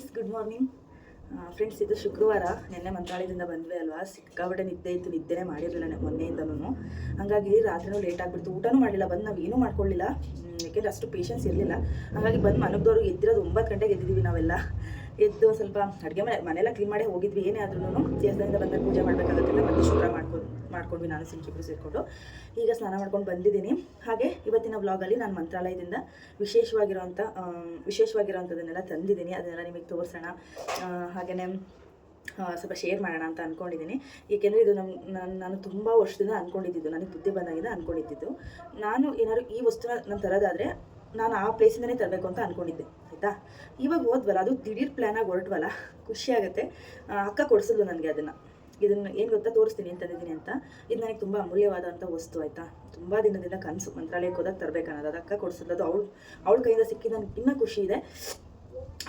Friends good morning friends ಇದು ಶುಕ್ರವಾರ. ನಿನ್ನೆ ಮಂತ್ರಾಲಯದಿಂದ ಬಂದ್ವಿ ಅಲ್ವಾ? ಸಿಕ್ಕಾಬಟ್ಟೆ ನಿದ್ದೆ ಇತ್ತು, ನಿದ್ದೆನೇ ಮಾಡಿರಲಿಲ್ಲ ಮೊನ್ನೆಯಿಂದನೂ ಹಾಗಾಗಿ ರಾತ್ರಿನೂ ಲೇಟ್ ಆಗಿಬಿಡ್ತು. ಊಟನೂ ಮಾಡಲಿಲ್ಲ, ಬಂದು ನಾವು ಏನೂ ಮಾಡ್ಕೊಳ್ಳಿಲ್ಲ ಯಾಕೆಂದ್ರೆ ಅಷ್ಟು ಪೇಷನ್ಸ್ ಇರಲಿಲ್ಲ. ಹಾಗಾಗಿ ಬಂದು ಮನಗ್ದವ್ರು ಎದ್ದಿರೋದು ಒಂಬತ್ತು ಗಂಟೆಗೆ ಎದ್ದಿದ್ದೀವಿ ನಾವೆಲ್ಲ. ಎದ್ದು ಸ್ವಲ್ಪ ಅಡುಗೆ ಮನೆ ಮನೆಯೆಲ್ಲ ಕ್ಲೀನ್ ಮಾಡಿ ಹೋಗಿದ್ವಿ. ಏನೇ ಆದ್ರೂ ದೇವಸ್ಥಾನದಿಂದ ಬಂದಾಗ ಪೂಜೆ ಮಾಡಬೇಕಾಗುತ್ತೆ ಮತ್ತೆ ಶುಭ್ರ ಮಾಡ್ಕೊಂಡು ಮಾಡ್ಕೊಂಡ್ವಿ ನಾನು ಸಿಲ್ಕಿಬ್ರು ಸೇರಿಕೊಂಡು. ಈಗ ಸ್ನಾನ ಮಾಡ್ಕೊಂಡು ಬಂದಿದ್ದೀನಿ. ಹಾಗೆ ಇವತ್ತಿನ ವ್ಲಾಗಲ್ಲಿ ನಾನು ಮಂತ್ರಾಲಯದಿಂದ ವಿಶೇಷವಾಗಿರೋಂಥ ವಿಶೇಷವಾಗಿರುವಂಥದ್ದನ್ನೆಲ್ಲ ತಂದಿದ್ದೀನಿ. ಅದನ್ನೆಲ್ಲ ನಿಮಗೆ ತೋರಿಸೋಣ. ಹಾಗೆಯೇ ಸ್ವಲ್ಪ ಶೇರ್ ಮಾಡೋಣ ಅಂತ ಅಂದ್ಕೊಂಡಿದ್ದೀನಿ ಏಕೆಂದರೆ ಇದು ನಮ್ಮ ನಾನು ನಾನು ತುಂಬ ವರ್ಷದಿಂದ ಅಂದ್ಕೊಂಡಿದ್ದು ನನಗೆ ಬುದ್ಧಿ ಬಂದಾಗಿಂದ ಅಂದ್ಕೊಂಡಿದ್ದು ನಾನು ಏನಾದ್ರು ಈ ವಸ್ತುನ ನಾನು ತರೋದಾದರೆ ನಾನು ಆ ಪ್ಲೇಸಿಂದನೇ ತರಬೇಕು ಅಂತ ಅಂದ್ಕೊಂಡಿದ್ದೆ ಆಯಿತಾ? ಇವಾಗ ಹೋದ್ವಲ್ಲ, ಅದು ದಿಢೀರ್ ಪ್ಲ್ಯಾನಾಗಿ ಹೊರಟ್ವಲ್ಲ, ಖುಷಿ ಆಗುತ್ತೆ. ಅಕ್ಕ ಕೊಡಿಸಿದ್ಲು ನನಗೆ ಅದನ್ನು. ಇದನ್ನು ಏನು ಗೊತ್ತಾ ತೋರಿಸ್ತೀನಿ ಅಂತಂದಿದ್ದೀನಿ ಅಂತ. ಇದು ನನಗೆ ತುಂಬ ಅಮೂಲ್ಯವಾದಂಥ ವಸ್ತು, ಆಯಿತಾ? ತುಂಬ ದಿನದಿಂದ ಕನಸು, ಮಂತ್ರಾಲಯಕ್ಕೆ ಹೋದಾಗ ತರಬೇಕನ್ನೋದು ಅದು ಅಕ್ಕ ಕೊಡಿಸಿದ್ಲು, ಅದು ಅವಳು, ಅವಳ ಕೈಯಿಂದ ಸಿಕ್ಕಿದ ನನಗೆ ಇನ್ನೂ ಖುಷಿ ಇದೆ.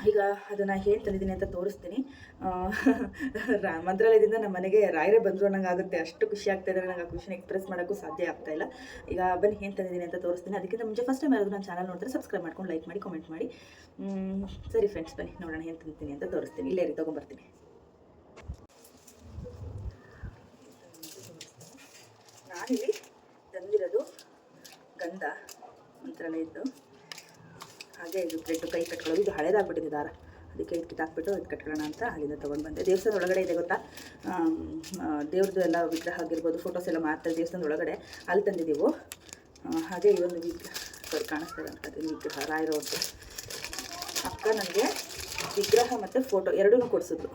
ಈಗ ಅದನ್ನು ಏನು ತಂದಿದ್ದೀನಿ ಅಂತ ತೋರಿಸ್ತೀನಿ. ಮಂತ್ರಾಲಯದಿಂದ ನಮ್ಮ ಮನೆಗೆ ರಾಯರೇ ಬಂದರು ಅನ್ನಂಗೆ ಆಗುತ್ತೆ. ಅಷ್ಟು ಖುಷಿ ಆಗ್ತಾ ಇದೆ ನನಗೆ ಆ ಖುಷಿನ ಎಕ್ಸ್ಪ್ರೆಸ್ ಮಾಡೋಕ್ಕೂ ಸಾಧ್ಯ ಆಗ್ತಾ ಇಲ್ಲ. ಈಗ ಬನ್ನಿ ಏನು ತಂದಿದ್ದೀನಿ ಅಂತ ತೋರಿಸ್ತೀನಿ. ಅದಕ್ಕಿಂತ ಮುಂಚೆ ಫಸ್ಟ್ ಟೈಮ್ ಯಾರಾದರೂ ನನ್ನ ಚಾನಲ್ ನೋಡಿದ್ರೆ ಸಬ್ಸ್ಕ್ರೈಬ್ ಮಾಡ್ಕೊಂಡು ಲೈಕ್ ಮಾಡಿ ಕಮೆಂಟ್ ಮಾಡಿ. ಸರಿ ಫ್ರೆಂಡ್ಸ್ ಬನ್ನಿ, ನೋಡೋಣ ಏನು ತಂದಿದ್ದೀನಿ ಅಂತ ತೋರಿಸ್ತೀನಿ. ಇಲ್ಲೇ ರೀ ತೊಗೊಂಬರ್ತೀನಿ. ನಾನಿಲ್ಲಿ ತಂದಿರೋದು ಗಂಧ ಮಂತ್ರಾಲಯದ್ದು. ಹಾಗೆ ಇದು ಥ್ರೆಡ್ ಕೈ ಕಟ್ಕೊಳ್ಳೋದು, ಇದು ಹಳೇದಾಗ್ಬಿಟ್ಟಿದೆ ದಾರ. ಅದಕ್ಕೆ ಇದು ಕಿತ್ತಾಕ್ಬಿಟ್ಟು ಅದು ಕಟ್ಕೊಳ್ಳೋಣ ಅಂತ ಅಲ್ಲಿಂದ ತೊಗೊಂಡು ಬಂದೆ. ದೇವಸ್ಥಾನದ ಒಳಗಡೆ ಇದೆ ಗೊತ್ತಾ? ದೇವ್ರದ್ದು ಎಲ್ಲ ವಿಗ್ರಹ ಆಗಿರ್ಬೋದು ಫೋಟೋಸ್ ಎಲ್ಲ ಮಾಡ್ತಾರೆ ದೇವಸ್ಥಾನದ ಒಳಗಡೆ. ಅಲ್ಲಿ ತಂದಿದ್ದೀವು? ಹಾಗೆ ಈ ಒಂದು ವಿಗ್ರಹ ಕಾಣಿಸ್ತಾ ಅಂತ. ವಿಗ್ರಹ ರಾಯರೋ ಅಂತ ಅಕ್ಕ ನನಗೆ ವಿಗ್ರಹ ಮತ್ತು ಫೋಟೋ ಎರಡೂ ಕೊಡಿಸಿದ್ರು.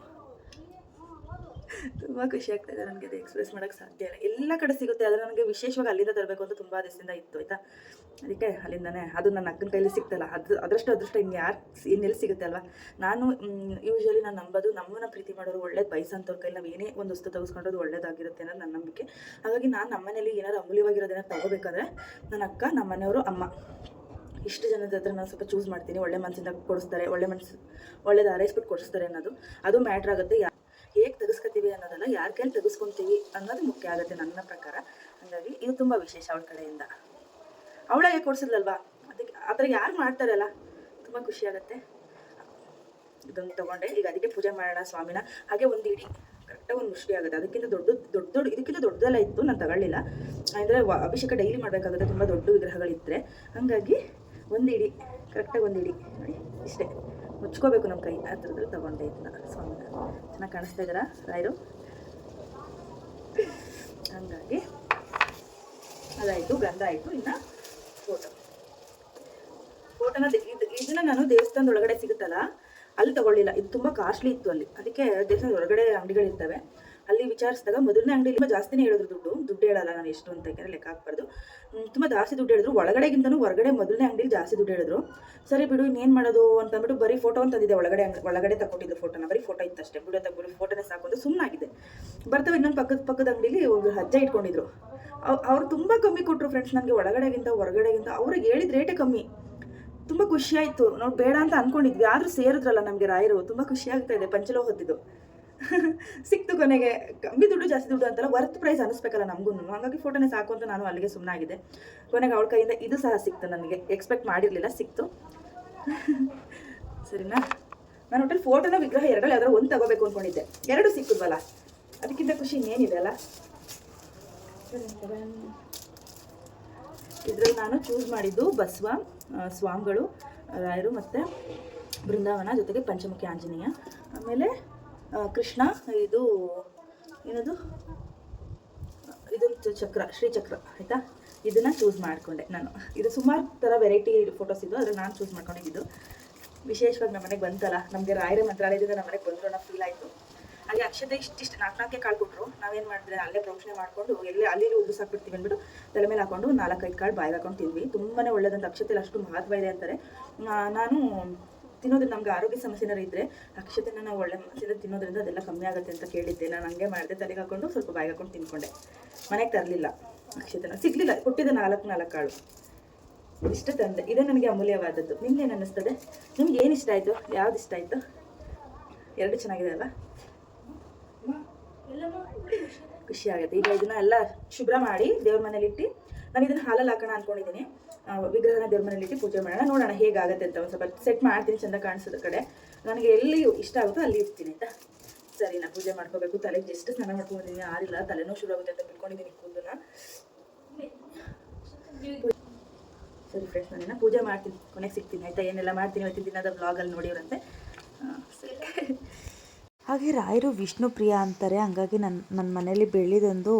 ತುಂಬ ಖುಷಿ ಆಗ್ತಾಯಿದೆ ನನಗೆ, ಅದು ಎಕ್ಸ್ಪ್ರೆಸ್ ಮಾಡೋಕ್ಕೆ ಸಾಧ್ಯ ಇಲ್ಲ. ಎಲ್ಲ ಕಡೆ ಸಿಗುತ್ತೆ, ಆದರೆ ನನಗೆ ವಿಶೇಷವಾಗಿ ಅಲ್ಲಿಂದ ತರಬೇಕು ಅಂತ ತುಂಬ ದಿವಸದಿಂದ ಇತ್ತು, ಆಯಿತಾ? ಅದಕ್ಕೆ ಅಲ್ಲಿಂದನೇ, ಅದು ನನ್ನ ಅಕ್ಕನ ಕೈಲಿ ಸಿಗ್ತಲ್ಲ. ಅದು ಅದರಷ್ಟು ಅದೃಷ್ಟ ಇನ್ನು ಯಾರು ಇನ್ನೆಲ್ಲಿ ಸಿಗುತ್ತೆ ಅಲ್ವಾ? ನಾನು ಯೂಶ್ವಲಿ ನಾನು ನಂಬೋದು, ನಮ್ಮನ್ನ ಪ್ರೀತಿ ಮಾಡೋರು ಒಳ್ಳೇದು ಬಯಸಂಥವ್ರ ಕೈಲಿ ನಾವು ಏನೇ ಒಂದು ವಸ್ತು ತೆಗೆಸ್ಕೊಂಡ್ರೆ ಒಳ್ಳೇದಾಗಿರುತ್ತೆ ಅನ್ನೋದು ನನ್ನ ನಂಬಿಕೆ. ಹಾಗಾಗಿ ನಾನು ನಮ್ಮನೇಲಿ ಏನಾದ್ರು ಅಮೂಲ್ಯವಾಗಿರೋದನ್ನ ತಗೋಬೇಕಾದ್ರೆ ನನ್ನ ಅಕ್ಕ ನಮ್ಮ ಮನೆಯವರು, ಅಮ್ಮ. ಇಷ್ಟು ಜನದ ಹತ್ರ ನಾನು ಸ್ವಲ್ಪ ಚೂಸ್ ಮಾಡ್ತೀನಿ. ಒಳ್ಳೆ ಮನಸ್ಸಿಂದ ಕೊಡಿಸ್ತಾರೆ, ಒಳ್ಳೆ ಮನಸ್ಸು ಒಳ್ಳೇದು ಆರೈಸ್ಬಿಟ್ಟು ಕೊಡಿಸ್ತಾರೆ ಅನ್ನೋದು. ಅದು ಮ್ಯಾಟ್ರ್ ಆಗುತ್ತೆ ಯಾ ಹೇಗೆ ತೆಗೆಸ್ಕೊತೀವಿ ಅನ್ನೋದಲ್ಲ ಯಾರ ಕೈಲಿ ತೆಗೆಸ್ಕೊತೀವಿ ಅನ್ನೋದು ಮುಖ್ಯ ಆಗುತ್ತೆ ನನ್ನ ಪ್ರಕಾರ. ಹಾಗಾಗಿ ಇದು ತುಂಬ ವಿಶೇಷ ಅವಳ ಕಡೆಯಿಂದ. ಅವಳಾಗೆ ಕೊಡಿಸಿದ್ಲಲ್ವಾ? ಅದಕ್ಕೆ ಆ ಯಾರು ಮಾಡ್ತಾರಲ್ಲ? ತುಂಬ ಖುಷಿ ಆಗುತ್ತೆ. ಇದನ್ನು ತಗೊಂಡೆ. ಈಗ ಅದಕ್ಕೆ ಪೂಜೆ ಮಾಡೋಣ ಸ್ವಾಮಿನ. ಹಾಗೆ ಒಂದು ಇಡೀ ಕರೆಕ್ಟಾಗಿ ಒಂದು ಮುಷ್ಟಿ ಆಗುತ್ತೆ. ಅದಕ್ಕಿಂತ ದೊಡ್ಡ ದೊಡ್ಡ ದೊಡ್ಡ, ಇದಕ್ಕಿಂತ ದೊಡ್ಡದೆಲ್ಲ ಇತ್ತು. ನಾನು ತಗೊಳ್ಳಿಲ್ಲ. ಅಂದರೆ ಅಭಿಷೇಕ ಡೈಲಿ ಮಾಡಬೇಕಾಗುತ್ತೆ. ತುಂಬ ದೊಡ್ಡ ವಿಗ್ರಹಗಳಿದ್ದರೆ ಹಾಗಾಗಿ ಒಂದು ಇಡಿ ಕರೆಕ್ಟಾಗಿ ಒಂದು ಇಡಿ, ನೋಡಿ, ಇಷ್ಟೇ. ಮುಚ್ಕೋಬೇಕು ನಮ್ಮ ಕೈ. ಆ ಥರದಲ್ಲಿ ತಗೊಂಡೆ ಇದನ್ನ ಸ್ವಾಮಿನ. ಚೆನ್ನಾಗಿ ಕಾಣಿಸ್ತಾ ಇದ್ದಾರಾ? ರಾಯರು? ಹಾಗಾಗಿ ಅದಾಯಿತು ಗಂಧ ಆಯಿತು. ಇನ್ನು ಫೋಟೋ ಫೋಟೋನ ಇದನ್ನ ನಾನು ದೇವಸ್ಥಾನದ ಒಳಗಡೆ ಸಿಗುತ್ತಲ್ಲ, ಅಲ್ಲಿ ತಗೊಳ್ಳಿಲ್ಲ. ಇದು ತುಂಬ ಕಾಸ್ಟ್ಲಿ ಇತ್ತು ಅಲ್ಲಿ. ಅದಕ್ಕೆ ದೇವಸ್ಥಾನದ ಒಳಗಡೆ ಅಂಗಡಿಗಳಿರ್ತವೆ. ಅಲ್ಲಿ ವಿಚಾರಿಸಿದಾಗ ಮೊದಲನೇ ಅಂಗಡಿಲಿ ಜಾಸ್ತಿನೇ ಹೇಳಿದ್ರು ದುಡ್ಡು. ದುಡ್ಡು ಹೇಳಲ್ಲ ನಾನು ಎಷ್ಟು ಅಂತ ಯಾಕಂದ್ರೆ ಲೆಕ್ಕ ಹಾಕ್ಬಾರ್ದು. ತುಂಬಾ ಜಾಸ್ತಿ ದುಡ್ಡು ಹೇಳಿದ್ರು. ಒಳಗಡೆಗಿಂತನೂ ಹೊರಗಡೆ ಮೊದಲನೇ ಅಂಗಡಿಲಿ ಜಾಸ್ತಿ ದುಡ್ಡು ಹೇಳಿದ್ರು. ಸರಿ ಬಿಡು, ಇನ್ನೇನು ಮಾಡೋದು ಅಂತ ಅಂದ್ಬಿಟ್ಟು ಬರೀ ಫೋಟೋ ಅಂತಂದಿದೆ ಒಳಗಡೆ ಅಂಗ್- ಒಳಗಡೆ ತಗೊಂಡಿದ್ದು ಫೋಟೋನ ಬರೀ ಫೋಟೋ ಇತ್ತಷ್ಟೇ. ಬಿಡೋ ತಗೊಂಡು ಫೋಟೋನೇ ಸಾಕೊಂಡು ಸುಮ್ಮನಾಗಿದೆ ಬರ್ತವೆ ಇನ್ನೊಂದು ಪಕ್ಕದ ಪಕ್ಕದ ಅಂಗಡಿಲಿ ಒಂದು ಹಜ್ಜೆ ಇಟ್ಕೊಂಡಿದ್ರು. ಅವ್ರು ತುಂಬ ಕಮ್ಮಿ ಕೊಟ್ಟರು ಫ್ರೆಂಡ್ಸ್ ನನಗೆ ಒಳಗಡೆಗಿಂತ ಹೊರಗಡೆಗಿಂತ ಅವ್ರಿಗೆ ಹೇಳಿದ ರೇಟೇ ಕಮ್ಮಿ. ತುಂಬ ಖುಷಿಯಾಯಿತು ನಾವು ಬೇಡ ಅಂತ ಅಂದ್ಕೊಂಡಿದ್ವಿ ಆದರೂ ಸೇರಿದ್ರಲ್ಲ ನಮಗೆ ರಾಯರು. ತುಂಬ ಖುಷಿ ಇದೆ ಪಂಚಲೋ ಹೊತ್ತಿದ್ದು ಸಿಕ್ತು ಕೊನೆಗೆ. ಕಮ್ಮಿ ದುಡ್ಡು, ಜಾಸ್ತಿ ದುಡ್ಡು ಅಂತಲ್ಲ ವರ್ತ್ ಪ್ರೈಸ್ ಅನಿಸ್ಬೇಕಲ್ಲ ನಮಗೂ ಹಾಗಾಗಿ ಫೋಟೋನೇ ಸಾಕು ಅಂತ ನಾನು ಅಲ್ಲಿಗೆ ಸುಮ್ಮನಾಗಿದೆ ಕೊನೆಗೆ ಅವಳ ಕೈಯಿಂದ ಇದು ಸಹ ಸಿಕ್ತು ನನಗೆ. ಎಕ್ಸ್ಪೆಕ್ಟ್ ಮಾಡಿರಲಿಲ್ಲ, ಸಿಕ್ತು. ಸರಿನಾ? ನಾನು ಒಟ್ಟಲ್ಲಿ ಫೋಟೋನ ವಿಗ್ರಹ ಎರಡಲ್ಲಿ ಯಾವ್ದಾರು ಒಂದು ತಗೋಬೇಕು ಅಂದ್ಕೊಂಡಿದ್ದೆ ಎರಡು ಸಿಕ್ಕಿದ್ವಲ್ಲ. ಅದಕ್ಕಿಂತ ಖುಷಿ ಇನ್ನೇನಿದೆ ಅಲ್ಲ? ಇದರಲ್ಲಿ ನಾನು ಚೂಸ್ ಮಾಡಿದ್ದು ಬಸವ ಸ್ವಾಮಿಗಳು, ರಾಯರು ಮತ್ತು ಬೃಂದಾವನ ಜೊತೆಗೆ ಪಂಚಮುಖಿ ಆಂಜನೇಯ. ಆಮೇಲೆ ಕೃಷ್ಣ, ಇದು ಏನದು? ಇದೊಂದು ಚಕ್ರ ಶ್ರೀಚಕ್ರ ಆಯಿತಾ? ಇದನ್ನು ಚೂಸ್ ಮಾಡಿಕೊಂಡೆ ನಾನು. ಇದು ಸುಮಾರು ಥರ ವೆರೈಟಿ ಫೋಟೋಸ್ ಇದ್ದು ಆದರೆ ನಾನು ಚೂಸ್ ಮಾಡ್ಕೊಂಡಿದ್ದು. ವಿಶೇಷವಾಗಿ ನಮ್ಮ ಮನೆಗೆ ಬಂತಲ್ಲ, ನಮಗೆ ರಾಯರ ಮಂತ್ರಾಲಯದಿಂದ ನಮ್ಮ ಮನೆಗೆ ಬಂದರು ಅನ್ನೋ ಫೀಲ್ ಆಯಿತು. ಹಾಗೆ ಅಕ್ಷತೆ ಇಷ್ಟಿಷ್ಟು ನಾಲ್ಕು ನಾಲ್ಕೇ ಕಾಳು ನಾವೇನು ಮಾಡಿದ್ರೆ ಅಲ್ಲೇ ಪ್ರೋಕ್ಷಣೆ ಮಾಡಿಕೊಂಡು ಎಲ್ಲೇ ಅಲ್ಲಿ ಉದ್ದು ಸಾಕ್ಬಿಡ್ತೀವಿ ಅಂದ್ಬಿಟ್ಟು ತಲೆ ಮೇಲೆ ಹಾಕೊಂಡು ನಾಲ್ಕೈದು ಕಾಳು ಬಾಯಿಗೆ ಹಾಕೊಂಡು ತಿಂದ್ವಿ. ತುಂಬಾ ಒಳ್ಳೆದಂತ ಅಕ್ಷತೆಯಲ್ಲಿ ಅಷ್ಟು ಮಹತ್ವ ಇದೆ ಅಂತಾರೆ. ನಾನು ತಿನ್ನೋದ್ರಿಂದ ನಮ್ಗೆ ಆರೋಗ್ಯ ಸಮಸ್ಯೆ ಇದ್ದರೆ ಅಕ್ಷತೆನ ನಾವು ಒಳ್ಳೆ ಮನಸ್ಸಿಂದ ತಿನ್ನೋದ್ರಿಂದ ಅದೆಲ್ಲ ಕಮ್ಮಿ ಆಗುತ್ತೆ ಅಂತ ಕೇಳಿದ್ದೆ. ನಾನು ಹಂಗೆ ಮಾಡಿದೆ. ತಲೆಗೆ ಹಾಕೊಂಡು ಸ್ವಲ್ಪ ಬಾಯಿಗೆ ಹಾಕೊಂಡು ತಿನ್ಕೊಂಡೆ ಮನೆಗೆ ತರಲಿಲ್ಲ ಅಕ್ಷತೆನ. ಸಿಗಲಿಲ್ಲ. ಕೊಟ್ಟಿದ್ದೆ ನಾಲ್ಕು ನಾಲ್ಕು ಕಾಳು. ಇಷ್ಟ ತಂದೆ. ಇದೇ ನನಗೆ ಅಮೂಲ್ಯವಾದದ್ದು. ನಿಮ್ಗೇನು ಅನ್ನಿಸ್ತದೆ? ನಿಮ್ಗೆ ಏನು ಇಷ್ಟ ಆಯಿತು? ಯಾವ್ದು ಇಷ್ಟ ಆಯಿತು? ಎರಡು ಚೆನ್ನಾಗಿದೆ ಅಲ್ಲ ಖುಷಿ ಆಗುತ್ತೆ ಈಗ ಇದನ್ನ ಎಲ್ಲ ಶುಭ್ರ ಮಾಡಿ ದೇವ್ರ ಮನೇಲಿ ಇಟ್ಟು ನಾನು ಇದನ್ನ ಹಾಲಲ್ಲಿ ಹಾಕೋಣ ಅನ್ಕೊಂಡಿದ್ದೀನಿ ವಿಗ್ರಹನ ದೇವ್ರ ಮನೇಲಿ ಇಟ್ಟು ಪೂಜೆ ಮಾಡೋಣ. ನೋಡೋಣ ಹೇಗಾಗತ್ತೆ ಅಂತ ಒಂದು ಸ್ವಲ್ಪ ಸೆಟ್ ಮಾಡ್ತೀನಿ. ಚಂದ ಕಾಣಿಸೋದ ಕಡೆ. ನನಗೆ ಎಲ್ಲಿ ಇಷ್ಟ ಆಗುತ್ತೋ ಅಲ್ಲಿ ಇರ್ತೀನಿ ಆಯ್ತಾ? ಸರಿ, ನಾ ಪೂಜೆ ಮಾಡ್ಕೋಬೇಕು. ತಲೆಗೆ ಎಷ್ಟು ಸ್ನಾನ ಮಾಡ್ಕೊಂಡಿದ್ದೀನಿ ಆರಿಲ್ಲ ತಲೆನೋ ಶುರು ಆಗುತ್ತೆ ಅಂತ ಬಿಟ್ಕೊಂಡಿದ್ದೀನಿ ಕೂದಲನ್ನ. ಸರಿ ಫ್ರೆಂಡ್ಸ್ ಏನೋ ಪೂಜೆ ಮಾಡ್ತೀನಿ. ಕೊನೆಗೆ ಸಿಗ್ತೀನಿ ಆಯ್ತಾ? ಏನೆಲ್ಲ ಮಾಡ್ತೀನಿ ಇವತ್ತಿನ ದಿನದ ಬ್ಲಾಗಲ್ಲಿ ನೋಡಿವ್ರಂತೆ. ಸರಿ. ಹಾಗೆ ರಾಯರು ವಿಷ್ಣು ಪ್ರಿಯ ಅಂತಾರೆ. ಹಂಗಾಗಿ ನನ್ನ ನನ್ನ ಮನೇಲಿ ಬೆಳ್ಳಿದೊಂದು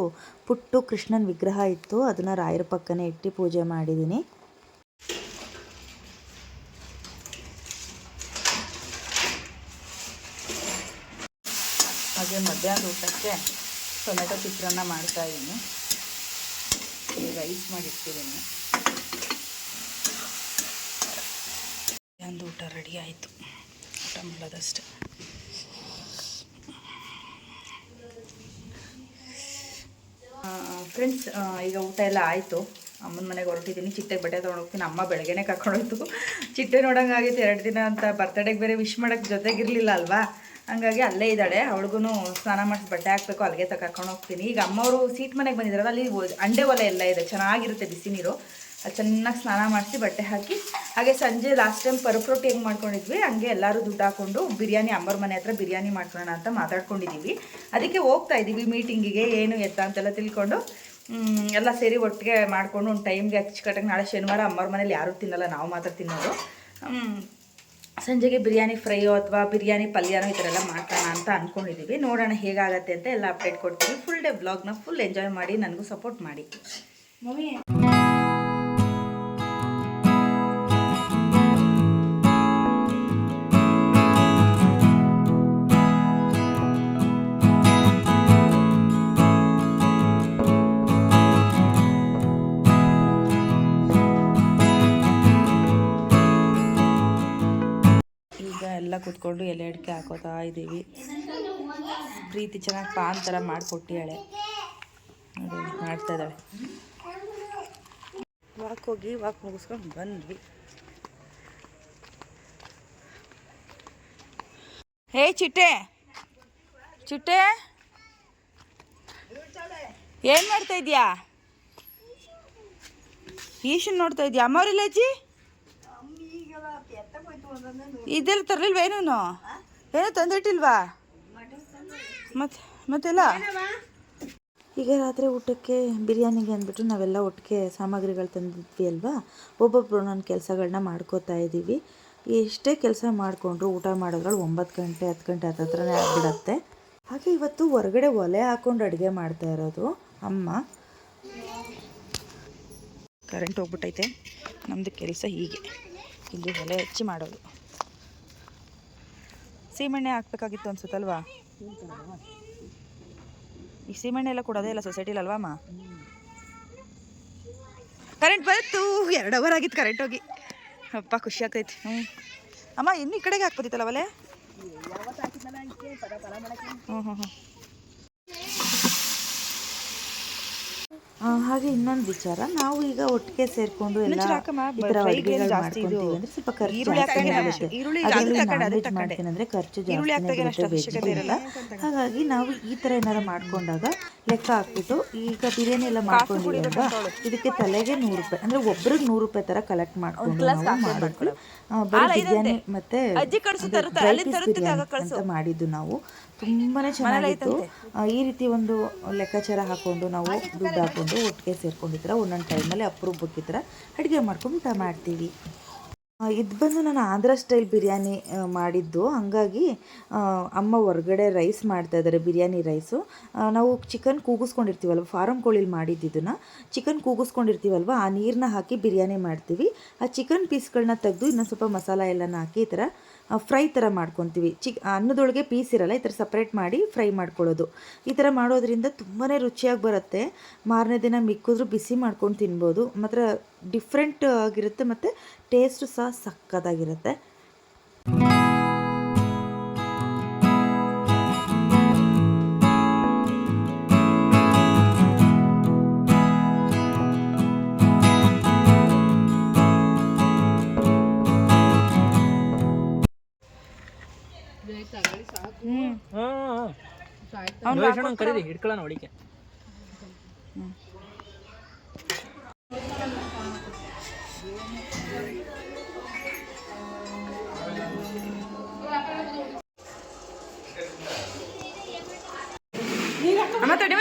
ಪುಟ್ಟು ಕೃಷ್ಣನ ವಿಗ್ರಹ ಇತ್ತು. ಅದನ್ನು ರಾಯರ ಪಕ್ಕನೇ ಇಟ್ಟು ಪೂಜೆ ಮಾಡಿದ್ದೀನಿ ಹಾಗೆ ಮಧ್ಯಾಹ್ನ ಊಟಕ್ಕೆ ಟೊಮೆಟೊ ಚಿತ್ರಾನ್ನ ಮಾಡ್ತಾ ಇದ್ದೀನಿ. ರೈಸ್ ಮಾಡಿ ಇಟ್ಟಿದ್ದೀನಿ ಮಧ್ಯಾಹ್ನದ ಊಟ ರೆಡಿ ಆಯಿತು. ಊಟ ಮಾಡೋದಷ್ಟೆ. ಫ್ರೆಂಡ್ಸ್ ಈಗ ಊಟ ಎಲ್ಲ ಆಯಿತು. ಅಮ್ಮನ ಮನೆಗೆ ಹೊರಟಿದ್ದೀನಿ ಚಿಟ್ಟೆಗೆ ಬಟ್ಟೆ ತೊಗೊಂಡೋಗ್ತೀನಿ ಅಮ್ಮ ಬೆಳಗ್ಗೆನೇ ಕರ್ಕೊಂಡೋಯ್ತು. ಚಿಟ್ಟೆ ನೋಡೋಂಗಾಗಿತ್ತು ಎರಡು ದಿನ ಅಂತ ಬರ್ತಡೇಗೆ ಬೇರೆ ವಿಶ್ ಮಾಡೋಕ್ಕೆ ಜೊತೆಗಿರಲಿಲ್ಲ ಅಲ್ವಾ? ಹಂಗಾಗಿ ಅಲ್ಲೇ ಇದ್ದಾಳೆ. ಅವಳಿಗೂ ಸ್ನಾನ ಮಾಡಿಸಿ ಬಟ್ಟೆ ಹಾಕಬೇಕು. ಅಲ್ಲಿಗೆ ತಗೊಂಡು ಹೋಗ್ತೀನಿ. ಈಗ ಅಮ್ಮವರು ಸೀಟ್ ಮನೆಗೆ ಬಂದಿದ್ದಾರಲ್ಲ, ಅಲ್ಲಿ ಅಂಡೆ ಒಲೆ ಎಲ್ಲ ಇದೆ. ಚೆನ್ನಾಗಿರುತ್ತೆ ಬಿಸಿ ನೀರು. ಚೆನ್ನಾಗಿ ಸ್ನಾನ ಮಾಡಿಸಿ ಬಟ್ಟೆ ಹಾಕಿ, ಹಾಗೆ ಸಂಜೆ ಲಾಸ್ಟ್ ಟೈಮ್ ಪರುಪ್ ರೊಟ್ಟಿ ಹೆಂಗೆ ಮಾಡ್ಕೊಂಡಿದ್ವಿ, ಹಂಗೆ ಎಲ್ಲರೂ ದುಡ್ಡು ಹಾಕೊಂಡು ಬಿರಿಯಾನಿ ಅಂಬರ್ ಮನೆ ಹತ್ರ ಬಿರಿಯಾನಿ ಮಾಡ್ಕೊಳ್ಳೋಣ ಅಂತ ಮಾತಾಡ್ಕೊಂಡಿದ್ದೀವಿ ಅದಕ್ಕೆ ಹೋಗ್ತಾ ಇದ್ದೀವಿ ಮೀಟಿಂಗಿಗೆ ಏನು ಎತ್ತ ಅಂತೆಲ್ಲ ತಿಳ್ಕೊಂಡು ಎಲ್ಲ ಸೇರಿ ಒಟ್ಟಿಗೆ ಮಾಡಿಕೊಂಡು ಒಂದು ಟೈಮ್ಗೆ ಅಚ್ಚುಕಟ್ಟಾಗಿ ನಾಳೆ ಶನಿವಾರ ಅಮ್ಮರ ಮನೇಲಿ ಯಾರೂ ತಿನ್ನಲ್ಲ, ನಾವು ಮಾತ್ರ ತಿನ್ನೋದು. ಸಂಜೆಗೆ ಬಿರಿಯಾನಿ ಫ್ರೈಯೋ ಅಥವಾ ಬಿರಿಯಾನಿ ಪಲ್ಯನೋ ಈ ಥರ ಎಲ್ಲ ಮಾಡ್ಕೊಳ್ಳೋಣ ಅಂತ ಅಂದ್ಕೊಂಡಿದ್ದೀವಿ ನೋಡೋಣ ಹೇಗಾಗತ್ತೆ ಅಂತ ಎಲ್ಲ ಅಪ್ಡೇಟ್ ಕೊಡ್ತೀವಿ. ಫುಲ್ ಡೇ ಬ್ಲಾಗ್ನ ಫುಲ್ ಎಂಜಾಯ್ ಮಾಡಿ, ನನಗೂ ಸಪೋರ್ಟ್ ಮಾಡಿ. ಕೂತ್ಕೊಂಡು ಎಲೆ ಅಡಿಕೆ ಹಾಕೋತಾ ಇದ್ದೀವಿ. ಪ್ರೀತಿ ಚೆನ್ನಾಗಿ ಪಾನ್ ಥರ ಮಾಡಿಕೊಟ್ಟಿಯಾಳೆ ಮಾಡ್ತಾ ಇದ್ದಾಳೆ. ವಾಕ್ ಹೋಗಿ, ವಾಕ್ ಮುಗಿಸ್ಕೊಂಡು ಬಂದ್ವಿ. ಹೇ, ಚಿಟ್ಟೆ! ಚಿಟ್ಟೆ! ಏನು ಮಾಡ್ತಾ ಇದೀಯಾ ಈಶನ್ ನೋಡ್ತಾ ಇದೀಯಾ ಅಮ್ಮವ್ರಿಲ್ಲ ಅಜ್ಜಿ? ಇದೆಲ್ಲ ತರಲಿಲ್ವೇನು ಏನೋ ತಂದಿಟ್ಟಿಲ್ವಾ? ಮತ್ತೆ ಮತ್ತೆಲ್ಲ? ಈಗ ರಾತ್ರಿ ಊಟಕ್ಕೆ ಬಿರಿಯಾನಿಗೆ ಅಂದ್ಬಿಟ್ಟು ನಾವೆಲ್ಲ ಒಟ್ಟಿಗೆ ಸಾಮಗ್ರಿಗಳು ತಂದಿದ್ವಿ ಅಲ್ವಾ? ಒಬ್ಬೊಬ್ಬರು ನನ್ನ ಕೆಲಸಗಳನ್ನ ಮಾಡ್ಕೋತಾ ಇದ್ದೀವಿ. ಎಷ್ಟೇ ಕೆಲಸ ಮಾಡಿಕೊಂಡ್ರು ಊಟ ಮಾಡೋದ್ರಲ್ಲಿ ಒಂಬತ್ತು ಗಂಟೆ, ಹತ್ತು ಗಂಟೆ ಹತ್ತತ್ರನೇ ಆಗಿಬಿಡತ್ತೆ. ಹಾಗೆ ಇವತ್ತು ಹೊರಗಡೆ ಒಲೆ ಹಾಕ್ಕೊಂಡು ಅಡುಗೆ ಮಾಡ್ತಾ ಇರೋದು ಅಮ್ಮ. ಕರೆಂಟ್ ಹೋಗ್ಬಿಟ್ಟೈತೆ. ನಮ್ಮದು ಕೆಲಸ ಹೀಗೆ. ಇಲ್ಲಿ ಒಲೆ ಹಚ್ಚಿ ಮಾಡೋದು. ಸೀಮೆಣ್ಣೆ ಹಾಕ್ಬೇಕಾಗಿತ್ತು ಅನ್ಸುತ್ತಲ್ವಾ? ಈ ಸೀಮೆಣ್ಣೆ ಎಲ್ಲ ಕೊಡೋದೇ ಇಲ್ಲ ಸೊಸೈಟಿಲಿ ಅಲ್ವಾ ಅಮ್ಮ? ಕರೆಂಟ್ ಬಂತು. ಎರಡು ಅವರ್ ಆಗಿತ್ತು ಕರೆಂಟ್ ಹೋಗಿ. ಅಪ್ಪ ಖುಷಿ ಆಗ್ತೈತಿ. ಹ್ಞೂ ಅಮ್ಮ, ಇನ್ನು ಈ ಕಡೆಗೆ ಹಾಕ್ಬೋದಿತ್ತಲ್ಲ ಒಲೆ? ಹ್ಞೂ ಹ್ಞೂ ಹ್ಞೂ ಹಾಗೆ ಇನ್ನೊಂದು ವಿಚಾರ. ನಾವು ಈಗ ಒಟ್ಟಿಗೆ ಸೇರ್ಕೊಂಡು ಎಲ್ಲ ಇನ್ನೊಂಚೂರು ಈ ಥರ ಅಡುಗೆಗಳು ಜಾಸ್ತಿ ಇದು. ಮಾಡ್ಕೊಂತೀವಿ ಅಂದ್ರೆ ಸ್ವಲ್ಪ ಖರ್ಚು ಆಗುತ್ತೆ. ಅದರಲ್ಲಿ ನಾನ್ ವೆಜ್ ಮಾಡ್ತೀನಿ ಅಂದ್ರೆ. ಹಾಗಾಗಿ ನಾವು ಈ ತರ ಏನಾರು ಮಾಡ್ಕೊಂಡಾಗ ಲೆಕ್ಕ ಹಾಕ್ಬಿಟ್ಟು ಈಗ ಬಿರಿಯಾನಿ ಎಲ್ಲ ಮಾಡ್ಕೊಂಡಿವಿ ಅಲ್ವಾ? ಇದಕ್ಕೆ ತಲೆಗೆ ನೂರು ರೂಪಾಯಿ ಅಂದ್ರೆ ಒಬ್ರಿಗೆ ನೂರು ರೂಪಾಯಿ ತರ ಕಲೆಕ್ಟ್ ಮಾಡ್ಕೊಂಡು ನಾವು ಬರೀ ಬಿರಿಯಾನಿ ಮತ್ತೆ ಡ್ರೈ ಪೀಸ್ ಬಿರಿಯಾನಿ ಅಂತ ಮಾಡಿದ್ದು ನಾವು. ತುಂಬಾನೇ ಚೆನ್ನಾಗಿತ್ತು. ಈ ರೀತಿ ಒಂದು ಲೆಕ್ಕಾಚಾರ ಹಾಕೊಂಡು ನಾವು ದುಡ್ಡು ಹಾಕೊಂಡು ಒಟ್ಟಿಗೆ ಸೇರ್ಕೊಂಡಿದ್ರೆ ಒಂದೊಂದು ಟೈಮಲ್ಲಿ ಅಪರೂಪಕ್ಕೆ ಈ ಥರ ಅಡುಗೆ ಮಾಡ್ಕೊಂಡು ಊಟ ಮಾಡ್ತೀವಿ. ಇದು ಬಂದು ನಾನು ಆಂಧ್ರ ಸ್ಟೈಲ್ ಬಿರಿಯಾನಿ ಮಾಡಿದ್ದು. ಹಂಗಾಗಿ ಅಮ್ಮ ಹೊರಗಡೆ ರೈಸ್ ಮಾಡ್ತಾ ಇದ್ದಾರೆ ಬಿರಿಯಾನಿ ರೈಸು ನಾವು ಚಿಕನ್ ಕೂಗಿಸ್ಕೊಂಡಿರ್ತೀವಲ್ವ? ಫಾರಮ್ ಕೋಳಿಲಿ ಮಾಡಿದ್ದಿದ್ದನ್ನು ಚಿಕನ್ ಕೂಗಿಸ್ಕೊಂಡಿರ್ತೀವಲ್ವ? ಆ ನೀರನ್ನ ಹಾಕಿ ಬಿರಿಯಾನಿ ಮಾಡ್ತೀವಿ. ಆ ಚಿಕನ್ ಪೀಸ್ಗಳನ್ನ ತೆಗೆದು ಇನ್ನೊಂದು ಸ್ವಲ್ಪ ಮಸಾಲ ಎಲ್ಲನ ಹಾಕಿ ಈ ಥರ ಫ್ರೈ ಥರ ಮಾಡ್ಕೊತೀವಿ. ಚಿಕ್ ಅನ್ನದೊಳಗೆ ಪೀಸ್ ಇರಲ್ಲ, ಈ ಥರ ಸಪ್ರೇಟ್ ಮಾಡಿ ಫ್ರೈ ಮಾಡ್ಕೊಳ್ಳೋದು. ಈ ಥರ ಮಾಡೋದ್ರಿಂದ ತುಂಬಾ ರುಚಿಯಾಗಿ ಬರುತ್ತೆ. ಮಾರನೇ ದಿನ ಮಿಕ್ಕಿದ್ರು ಬಿಸಿ ಮಾಡ್ಕೊಂಡು ತಿನ್ಬೋದು. ಮಾತ್ರ ಡಿಫ್ರೆಂಟ್ ಆಗಿರುತ್ತೆ ಮತ್ತು ಟೇಸ್ಟು ಸಹ ಸಕ್ಕತ್ತಾಗಿರುತ್ತೆ ಹ್ಞೂ ಕರೀರಿ ಹಿಡ್ಕೊಳ್ಳೋಣ ಹೊಡಿಕೆ ಅಮ್ಮ ತಡಿ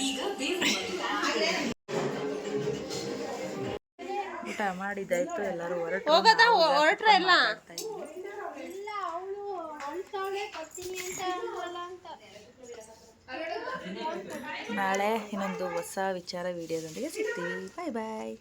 ಈಗ ಬೇರೆ ಮಾಡಿದ್ದಾಯ್ತು ಎಲ್ಲರೂ ಹೊರಟು ಹೋಗದ? ಹೊರಟ್ರ ಎಲ್ಲ? ನಾಳೆ ಇನ್ನೊಂದು ಹೊಸ ವಿಚಾರ ವಿಡಿಯೋದೊಂದಿಗೆ ಸಿಗ್ತೀವಿ. ಬಾಯ್ ಬಾಯ್.